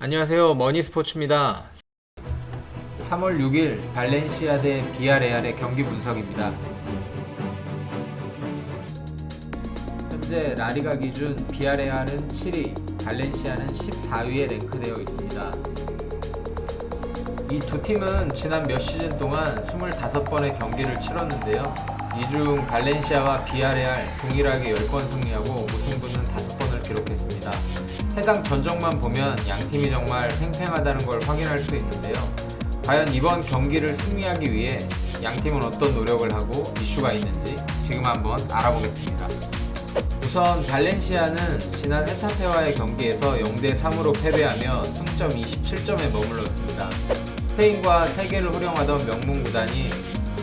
안녕하세요. 머니스포츠입니다. 3월 6일 발렌시아 대 비아레알의 경기 분석입니다. 현재 라리가 기준 비아레알은 7위, 발렌시아는 14위에 랭크되어 있습니다. 이 두 팀은 지난 몇 시즌 동안 25번의 경기를 치렀는데요. 이 중 발렌시아와 비아레알 동일하게 10번 승리하고 5번을 기록했습니다. 해당 전적만 보면 양 팀이 정말 팽팽하다는 걸 확인할 수 있는데요. 과연 이번 경기를 승리하기 위해 양 팀은 어떤 노력을 하고 이슈가 있는지 지금 한번 알아보겠습니다. 우선 발렌시아는 지난 헤타페와의 경기에서 0대 3으로 패배하며 승점 27점에 머물렀습니다. 스페인과 세계를 호령하던 명문 구단이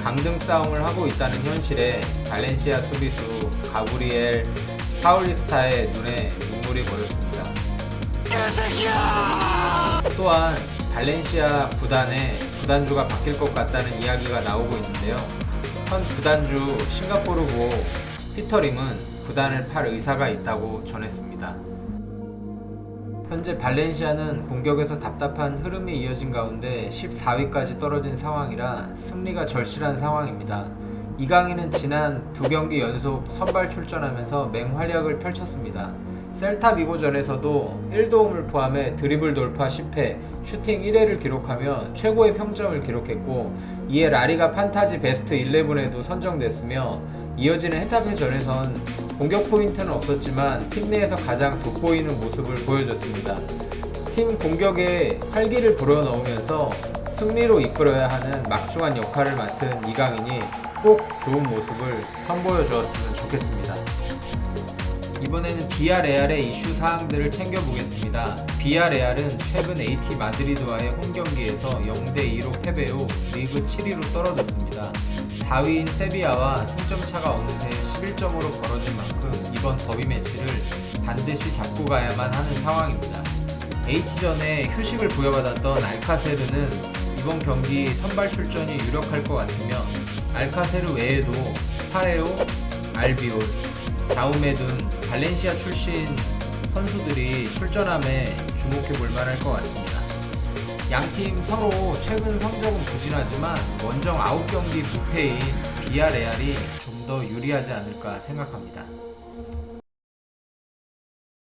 강등 싸움을 하고 있다는 현실에 발렌시아 수비수 가브리엘 파울리스타의 눈에 눈물이 보였습니다. 또한 발렌시아 구단의 구단주가 바뀔 것 같다는 이야기가 나오고 있는데요. 현 구단주 싱가포르고 피터림은 구단을 팔 의사가 있다고 전했습니다. 현재 발렌시아는 공격에서 답답한 흐름이 이어진 가운데 14위까지 떨어진 상황이라 승리가 절실한 상황입니다. 이강인은 지난 두 경기 연속 선발 출전하면서 맹활약을 펼쳤습니다. 셀타 비고전에서도 1도움을 포함해 드리블 돌파 10회, 슈팅 1회를 기록하며 최고의 평점을 기록했고 이에 라리가 판타지 베스트 11에도 선정됐으며 이어지는 헤타페전에선 공격 포인트는 없었지만 팀 내에서 가장 돋보이는 모습을 보여줬습니다. 팀 공격에 활기를 불어넣으면서 승리로 이끌어야 하는 막중한 역할을 맡은 이강인이 꼭 좋은 모습을 선보여 주었으면 좋겠습니다. 이번에는 비아레알의 이슈 사항들을 챙겨보겠습니다. 비아레알은 최근 AT 마드리드와의 홈 경기에서 0대 2로 패배 후 리그 7위로 떨어졌습니다. 4위인 세비야와 승점 차가 어느새 11점으로 벌어진 만큼 이번 더비 매치를 반드시 잡고 가야만 하는 상황입니다. H전에 휴식을 부여받았던 알카세르는 이번 경기 선발 출전이 유력할 것 같으며 알카세르 외에도 파레오, 알비올, 다우메 등 발렌시아 출신 선수들이 출전함에 주목해 볼 만할 것 같습니다. 양팀 서로 최근 성적은 부진하지만 원정 9경기 무패인 비아레알이 좀 더 유리하지 않을까 생각합니다.